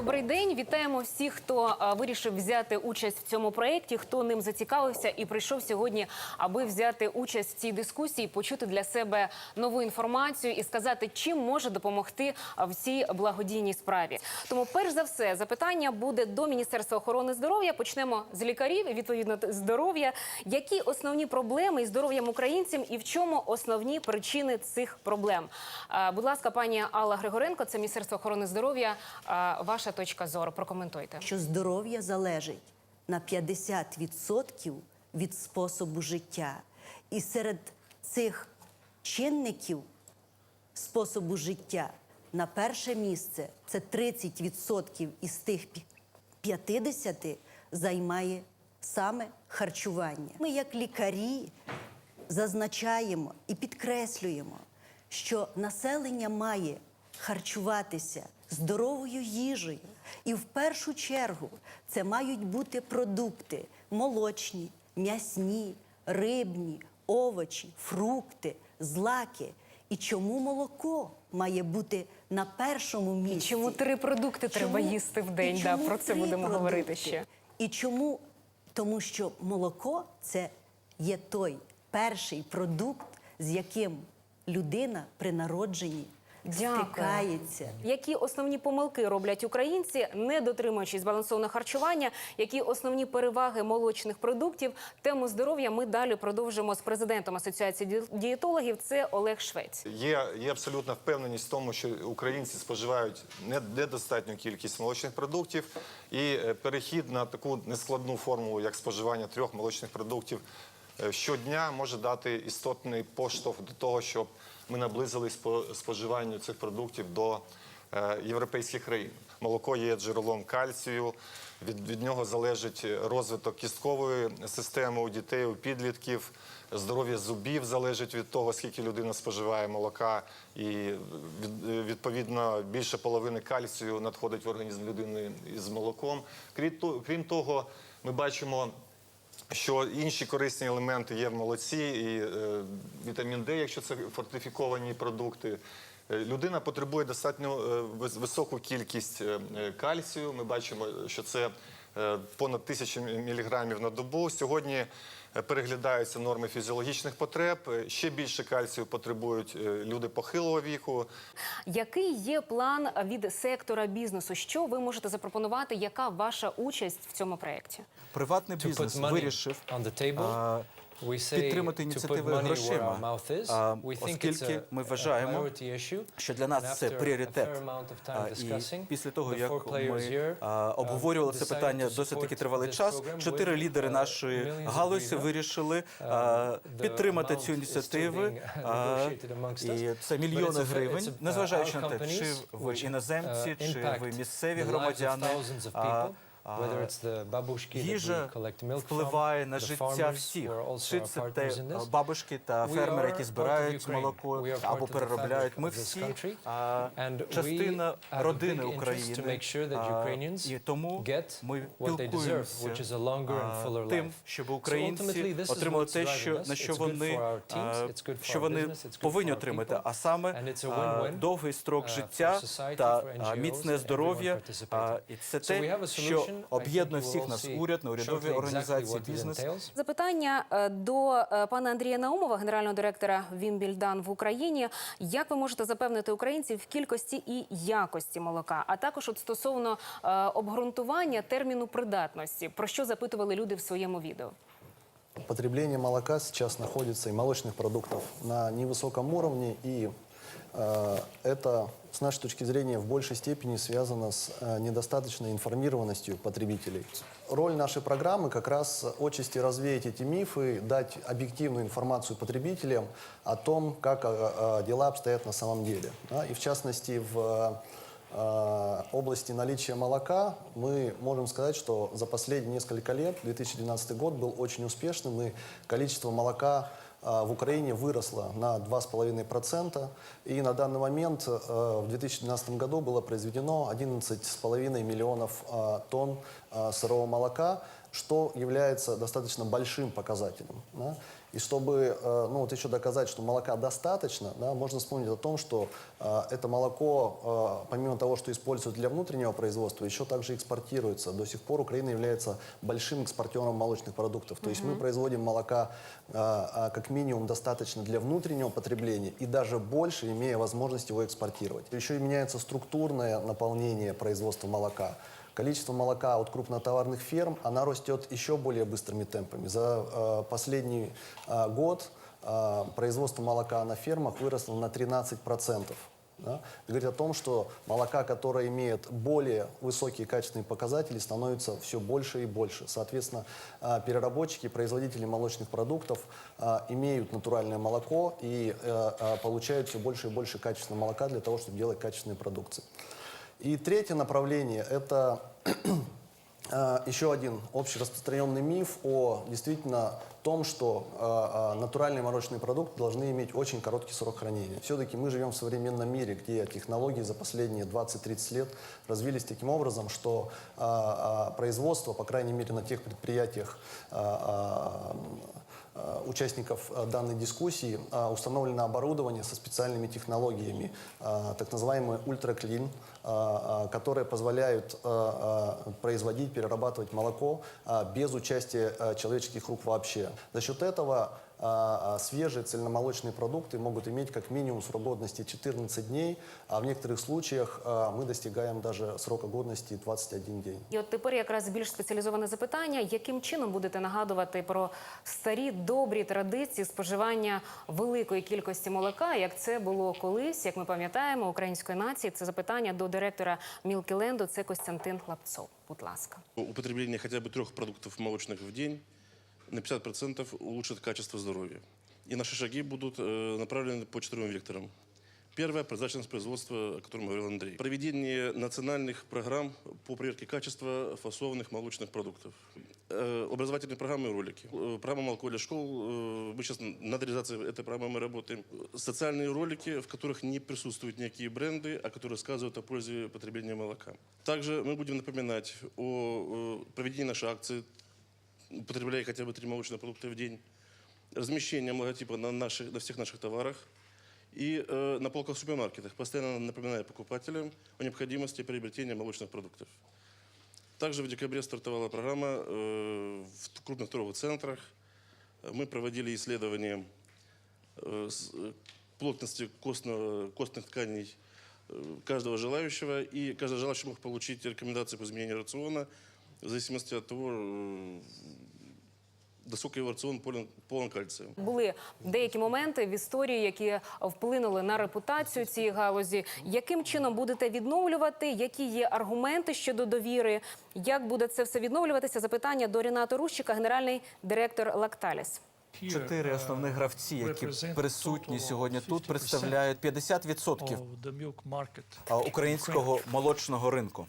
Добрий день, вітаємо всіх, хто вирішив взяти участь в цьому проєкті, хто ним зацікавився і прийшов сьогодні, аби взяти участь в цій дискусії, почути для себе нову інформацію і сказати, чим може допомогти в цій благодійній справі. Тому, перш за все, запитання буде до Міністерства охорони здоров'я. Почнемо з лікарів відповідно здоров'я. Які основні проблеми із здоров'ям українців і в чому основні причини цих проблем? Будь ласка, пані Алла Григоренко, це Міністерство охорони здоров'я. А, Ваша точка зору. Прокоментуйте. що здоров'я залежить на 50% від способу життя. І серед цих чинників способу життя на перше місце це 30% із тих пі- 50 займає саме харчування. Ми, як лікарі, зазначаємо і підкреслюємо, що населення має харчуватися здоровою їжею. І в першу чергу це мають бути продукти молочні, м'ясні, рибні, овочі, фрукти, злаки. І чому молоко має бути на першому місці? Чому три продукти треба їсти в день? Да, про це будемо говорити ще. І чому? Тому що молоко це є той перший продукт, з яким людина при народженні Дякую. стикається. Які основні помилки роблять українці, не дотримуючись збалансованого харчування? Які основні переваги молочних продуктів? Тему здоров'я ми далі продовжимо з президентом Асоціації ді- дієтологів. Це Олег Швець. Є, є абсолютна впевненість в тому, що українці споживають не- недостатню кількість молочних продуктів, і е, перехід на таку нескладну формулу, як споживання трьох молочних продуктів е, щодня, може дати істотний поштовх до того, щоб ми наблизились по споживанню цих продуктів до е, європейських країн. Молоко є джерелом кальцію. Від, від нього залежить розвиток кісткової системи у дітей, у підлітків. Здоров'я зубів залежить від того, скільки людина споживає молока, і від- відповідно більше половини кальцію надходить в організм людини із молоком. Крім того, ми бачимо. Що інші корисні елементи є в молоці, і е, вітамін Д, якщо це фортифіковані продукти. Е, Людина потребує достатньо е, високу кількість е, кальцію. Ми бачимо, що це понад тисячу міліграмів на добу. Сьогодні переглядаються норми фізіологічних потреб. Ще більше кальцію потребують е, люди похилого віку. Який є план від сектора бізнесу? Що ви можете запропонувати? Яка ваша участь в цьому проєкті? Приватний бізнес вирішив підтримати ініціативи грошима, оскільки ми вважаємо, що для нас це пріоритет. І після того, як ми uh, обговорювали це питання досить таки тривалий час, чотири лідери uh, нашої галузі вирішили підтримати цю ініціативу. uh. І це мільйони гривень, незважаючи на те, чи ви іноземці, uh, чи ви місцеві громадяни. Їжа впливає на життя всіх. Чи це те бабушки та фермери, які збирають молоко або переробляють. Ми всі частина родини України. І тому ми пілкуємося тим, щоб українці отримали те, що на що вони що вони повинні отримати, а саме довгий строк uh, життя та міцне здоров'я. І це те, що об'єднує think you всіх will нас see уряд, неурядові shortly exactly організації, what it бізнес. entails. Запитання е, до е, пана Андрія Наумова, генерального директора Вімбільдан в Україні. Як ви можете запевнити українців в кількості і якості молока, а також от стосовно е, обґрунтування терміну придатності, про що запитували люди в своєму відео? Потребление молока сейчас находится и молочных продуктов на невысоком уровне, и э, это, с нашей точки зрения, в большей степени связано с э, недостаточной информированностью потребителей. Роль нашей программы как раз отчасти развеять эти мифы, дать объективную информацию потребителям о том, как э, э, дела обстоят на самом деле. И в частности, в э, области наличия молока мы можем сказать, что за последние несколько лет, 2012 год был очень успешным, и количество молока э, в Украине выросло на 2,5%. И на данный момент э, в 2012 году было произведено 11,5 миллионов э, тонн э, сырого молока, что является достаточно большим показателем. да. И чтобы, э, ну вот еще доказать, что молока достаточно, да, можно вспомнить о том, что э, это молоко, э, помимо того, что используют для внутреннего производства, еще также экспортируется. До сих пор Украина является большим экспортером молочных продуктов. То есть мы производим молока как минимум достаточно для внутреннего потребления и даже больше, имея возможность его экспортировать. Еще и меняется структурное наполнение производства молока. Количество молока от крупнотоварных ферм, она растет еще более быстрыми темпами. За э, последний э, год э, производство молока на фермах выросло на 13%. Да? Говорит о том, что молока, которое имеет более высокие качественные показатели, становится все больше и больше. Соответственно, э, переработчики, производители молочных продуктов э, имеют натуральное молоко и э, получают все больше и больше качественного молока для того, чтобы делать качественные продукции. И третье направление – это э, еще один общераспространенный миф о действительно том, что э, натуральные молочные продукты должны иметь очень короткий срок хранения. Все-таки мы живем в современном мире, где технологии за последние 20-30 лет развились таким образом, что э, производство, по крайней мере на тех предприятиях, э, участников э, данной дискуссии э, установлено оборудование со специальными технологиями, э, так называемые ультраклин, э, э, которые позволяют э, э, производить, перерабатывать молоко э, без участия э, человеческих рук вообще. За счет этого э, э, свежие цельномолочные продукты могут иметь как минимум срок годности 14 дней, а в некоторых случаях э, мы достигаем даже срока годности 21 день. І от тепер якраз більш спеціалізоване запитання: яким чином будете нагадувати про старі добрі традиції споживання великої кількості молока, як це було колись, як ми пам'ятаємо, української нації? Це запитання до директора Мілкіленду. Це Костянтин Хлапцов. Будь ласка. Употребление хотя бы трех продуктов молочных в день на 50% улучшит качество здоровья. И наши шаги будут э, направлены по четырем векторам. Первое – прозрачность производства, о котором говорил Андрей. Проведение национальных программ по проверке качества фасованных молочных продуктов. Э, Образовательные программы и ролики. Э, Программа «Молоко для школ». э, Мы сейчас над реализацией этой программы мы работаем. Социальные ролики, в которых не присутствуют никакие бренды, а которые рассказывают о пользе потребления молока. Также мы будем напоминать о э, проведении нашей акции употребляя хотя бы три молочных продукта в день, размещение логотипа на, наших, на всех наших товарах и э, на полках в супермаркетах, постоянно напоминая покупателям о необходимости приобретения молочных продуктов. Также в декабре стартовала программа э, в крупных торговых центрах. Мы проводили исследования э, э, плотности костного, костных тканей э, каждого желающего, и каждый желающий мог получить рекомендации по изменению рациона в зависимости от того, насколько рацион полон, полон. Були деякі моменти в історії, які вплинули на репутацію цієї галузі. Яким чином будете відновлювати? Які є аргументи щодо довіри? Як буде це все відновлюватися? Запитання до Ріната Рущика, генеральний директор Лакталіс. Чотири основних гравці, які присутні сьогодні тут, представляють 50% а, українського молочного ринку.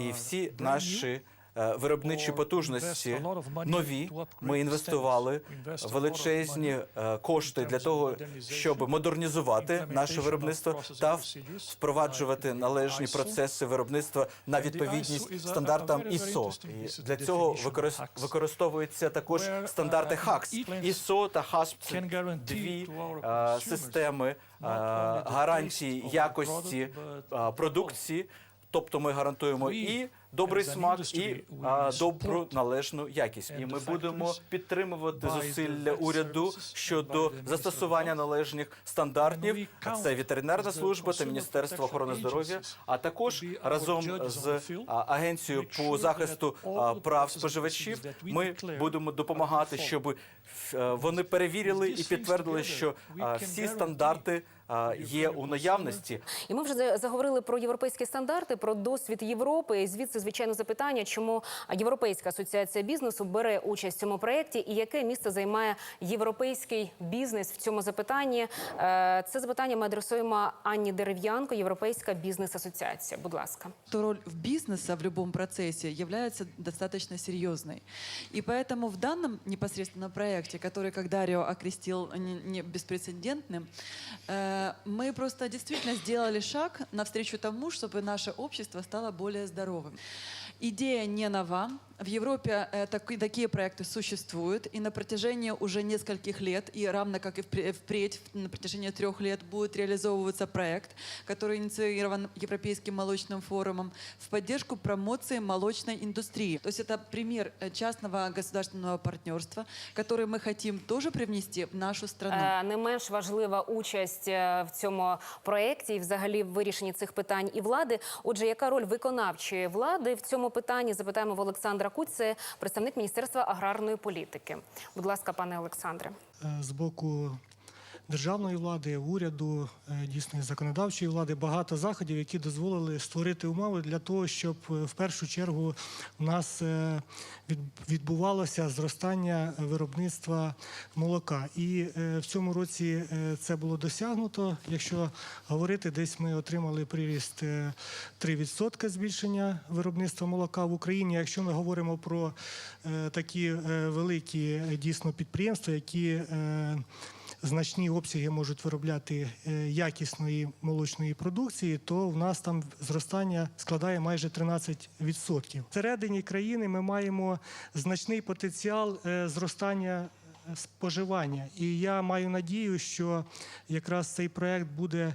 І всі наші е, виробничі потужності нові. Ми інвестували величезні е, кошти для того, щоб модернізувати наше виробництво та впроваджувати належні процеси виробництва на відповідність стандартам ISO. І для цього використ- використовуються також стандарти ХАКС. ISO та це дві е, системи е, гарантії якості е, продукції. Тобто ми гарантуємо і добрий смак, і а, добру належну якість. І ми будемо підтримувати зусилля уряду щодо застосування належних стандартів. Це ветеринарна служба та міністерство охорони здоров'я, а також разом з агенцією по захисту прав споживачів. Ми будемо допомагати, щоб е, вони перевірили і підтвердили, що всі стандарти є у наявності. І ми вже за- заговорили про європейські стандарти, про досвід Європи. І звідси, звичайно, запитання, чому Європейська асоціація бізнесу бере участь в цьому проєкті і яке місце займає європейський бізнес в цьому запитанні. Е, Це запитання ми адресуємо Анні Дерев'янко, Європейська бізнес-асоціація. Будь ласка. что роль в бизнеса в любом процессе является достаточно серьезной. И поэтому в данном непосредственно проекте, который, как Дарио окрестил не, не беспрецедентным, э, мы просто действительно сделали шаг навстречу тому, чтобы наше общество стало более здоровым. Идея не нова. В Европе э, таки- такие проекты существуют, и на протяжении уже нескольких лет, и равно как и впре- впредь, на протяжении трех лет будет реализовываться проект, который инициирован Европейским молочным форумом в поддержку промоции молочной индустрии. То есть это пример э, частного государственного партнерства, который мы хотим тоже привнести в нашу страну. Е, Не менш важлива участь е, в цьому проєкті і взагалі в вирішенні цих питань і влади. Отже, яка роль виконавчої влади в цьому питанні? Запитаємо в Олександра Куць, це представник Міністерства аграрної політики. Будь ласка, пане Олександре. Е, з боку державної влади, уряду, е, дійсно законодавчої влади багато заходів, які дозволили створити умови для того, щоб е, в першу чергу у нас е, відбувалося зростання виробництва молока. І в цьому році це було досягнуто. Якщо говорити, десь ми отримали приріст е, 3% збільшення виробництва молока в Україні. Якщо ми говоримо про такі великі дійсно підприємства, які значні обсяги можуть виробляти е, якісної молочної продукції, то в нас там зростання складає майже 13%. Всередині країни ми маємо значний потенціал е, зростання е, споживання. І я маю надію, що якраз цей проект буде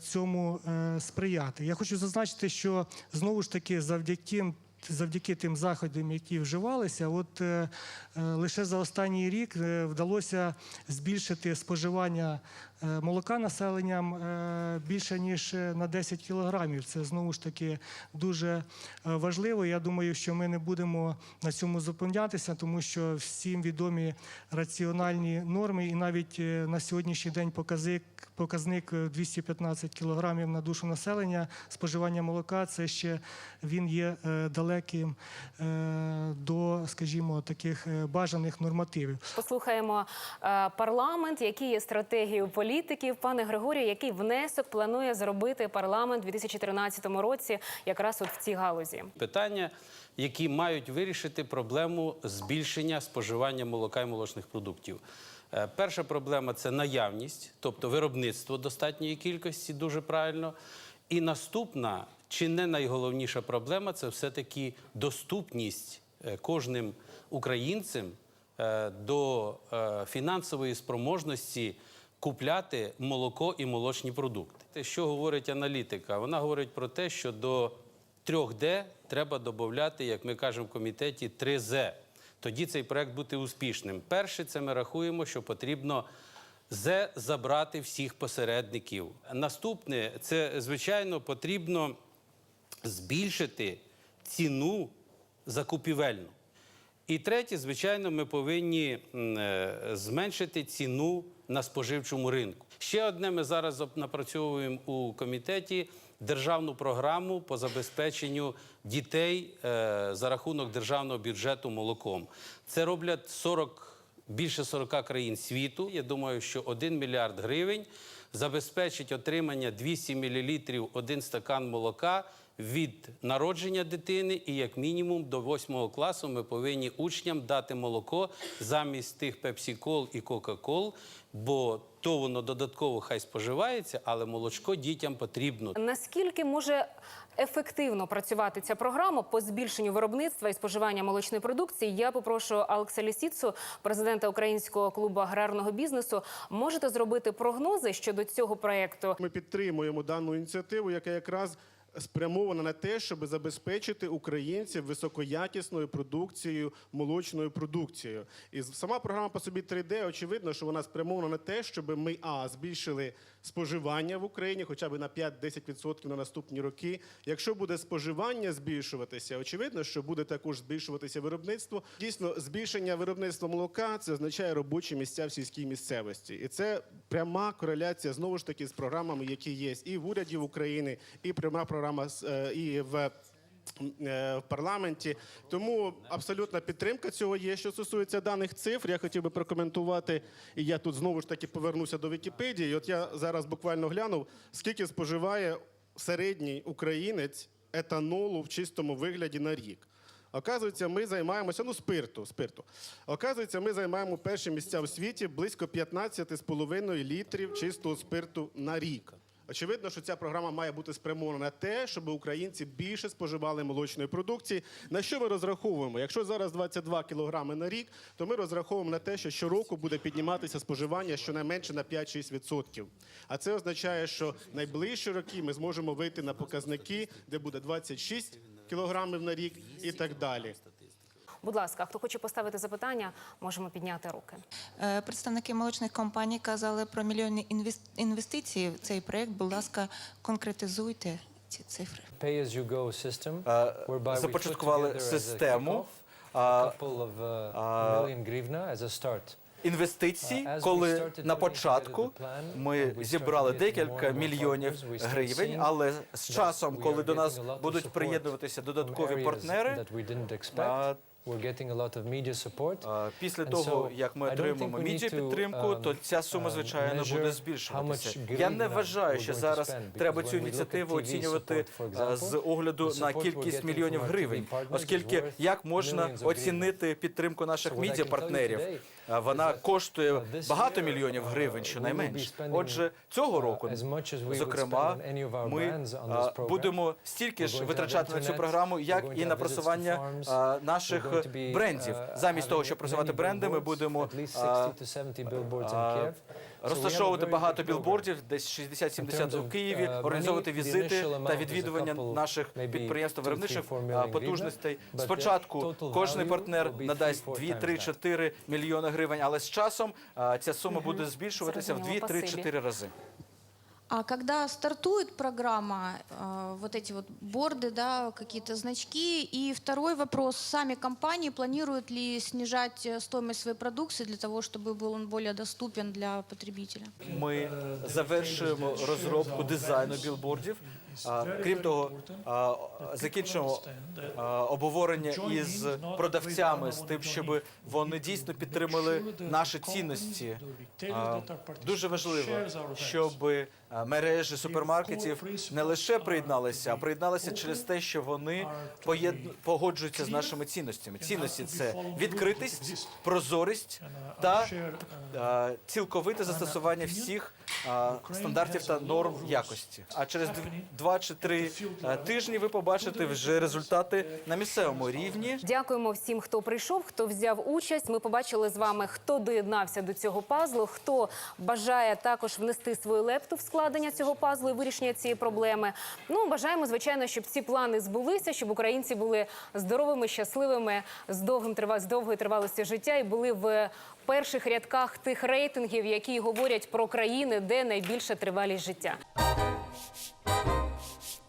цьому сприяти. Я хочу зазначити, що знову ж таки завдяки завдяки тим заходам, які вживалися, от е, е, лише за останній рік е, вдалося збільшити споживання молока населенням е, більше ніж е, на 10 кілограмів. Це знову ж таки дуже е, важливо. Я думаю, що ми не будемо на цьому зупинятися, тому що всім відомі раціональні норми, і навіть е, на сьогоднішній день показник, показник е, 215 кілограмів на душу населення споживання молока. Це ще він є е, далеким е, до, скажімо, таких е, бажаних нормативів. Послухаємо е, парламент, які є стратегією політиків. Пане Григорію, який внесок планує зробити парламент у 2013 році, якраз от в цій галузі? питання, які мають вирішити проблему збільшення споживання молока і молочних продуктів. Е, Перша проблема це наявність, тобто виробництво достатньої кількості, дуже правильно. І наступна, чи не найголовніша проблема, це все-таки доступність е, кожним українцем е, до фінансової спроможності купляти молоко і молочні продукти. Те, що говорить аналітика, вона говорить про те, що до 3D треба додати, як ми кажемо в комітеті, 3Z. Тоді цей проект буде успішним. Перше, це ми рахуємо, що потрібно З забрати всіх посередників. Наступне, це звичайно потрібно збільшити ціну закупівельну. І третє, звичайно, ми повинні е, зменшити ціну на споживчому ринку. Ще одне ми зараз напрацьовуємо у комітеті державну програму по забезпеченню дітей е, за рахунок державного бюджету молоком. Це роблять 40, більше 40 країн світу. Я думаю, що 1 мільярд гривень забезпечить отримання 200 мл один стакан молока від народження дитини, і як мінімум до 8 класу ми повинні учням дати молоко замість тих пепсі-кол і кока-кол, бо то воно додатково хай споживається, але молочко дітям потрібно. Наскільки може ефективно працювати ця програма по збільшенню виробництва і споживання молочної продукції? Я попрошу Алекса Лісіцу, президента Українського клубу аграрного бізнесу. Можете зробити прогнози щодо цього проекту? Ми підтримуємо дану ініціативу, яка якраз спрямована на те, щоб забезпечити українців високоякісною продукцією, молочною продукцією. І сама програма по собі 3D, очевидно, що вона спрямована на те, щоб ми а збільшили споживання в Україні, хоча б на 5-10% на наступні роки. Якщо буде споживання збільшуватися, очевидно, що буде також збільшуватися виробництво. Дійсно, збільшення виробництва молока це означає робочі місця в сільській місцевості, і це пряма кореляція знову ж таки з програмами, які є і в уряді України, і пряма програма з, е, і в. е, В парламенті тому абсолютна підтримка цього є. Що стосується даних цифр, я хотів би прокоментувати. І я тут знову ж таки повернуся до Вікіпедії. От я зараз буквально глянув, скільки споживає середній українець етанолу в чистому вигляді на рік. Оказується, ми займаємося ну спирту. спирту. Оказується, ми займаємо перші місця у світі близько 15,5 літрів чистого спирту на рік. Очевидно, що ця програма має бути спрямована на те, щоб українці більше споживали молочної продукції. На що ми розраховуємо? Якщо зараз 22 кілограми на рік, то ми розраховуємо на те, що щороку буде підніматися споживання щонайменше на 5-6%. А це означає, що найближчі роки ми зможемо вийти на показники, де буде 26 кілограмів на рік і так далі. Будь ласка, хто хоче поставити запитання, можемо підняти руки. Е, Представники молочних компаній казали про мільйонні інвес- інвестиції в цей проект. Будь ласка, конкретизуйте ці цифри. Е, put започаткували систему, uh, інвестицій, Uh, коли на початку ми зібрали декілька мільйонів гривень, але з часом, коли до нас будуть приєднуватися додаткові партнери, that we didn't а, expect. We're getting a lot of media support. а, після And того, so, як ми don't отримаємо think we need медіа to, підтримку, um, то ця сума, uh, звичайно, measure буде how збільшуватися. much Я не вважаю, що going to зараз spend, треба because цю when we look at ініціативу TV оцінювати support, for а, з example, огляду на кількість мільйонів гривень, TV partners is оскільки worth як можна millions of оцінити підтримку наших So what I can tell you медіапартнерів? today А, Вона коштує uh, багато мільйонів uh, гривень, we will щонайменш. be spending, Отже, цього uh, року, зокрема, ми будемо стільки ж витрачати на цю програму, як і на просування наших брендів. uh, Замість того, щоб просувати бренди, ми будемо at least а, 60 to 70 billboards in а, Kiev. So we have a розташовувати багато білбордів, десь In 60-70 у Києві, uh, організовувати візити та відвідування наших підприємств виробничих потужностей. Спочатку кожний партнер надасть three, four 2, times 3, that. 4 мільйони гривень, але з часом ця сума буде збільшуватися в 2, Зрозуміло, 3, спасибі. 4 рази. А когда стартует программа, э, вот эти вот борды, да, какие-то значки. И второй вопрос: сами компании планируют ли снижать э, стоимость своей продукции для того, чтобы был он более доступен для потребителя? Ми завершуємо розробку дизайну білбордів. Крім того, закінчимо обговорення із продавцями з тим, щоб вони дійсно підтримали наші цінності. Дуже важливо, щоб мережі супермаркетів не лише приєдналися, а приєдналися через те, що вони поєд- погоджуються з нашими цінностями. Цінності це відкритість, прозорість та цілковите застосування всіх стандартів та норм якості. А через дв- два чи три тижні ви побачите вже результати на місцевому рівні. Дякуємо всім, хто прийшов, хто взяв участь. Ми побачили з вами, хто доєднався до цього пазлу, хто бажає також внести свою лепту в складення цього пазлу і вирішення цієї проблеми. Ну бажаємо, звичайно, щоб ці плани збулися, щоб українці були здоровими, щасливими, з довгим з довгою тривалості життя і були в перших рядках тих рейтингів, які говорять про країни, де найбільша тривалість життя.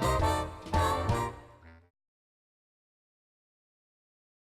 何?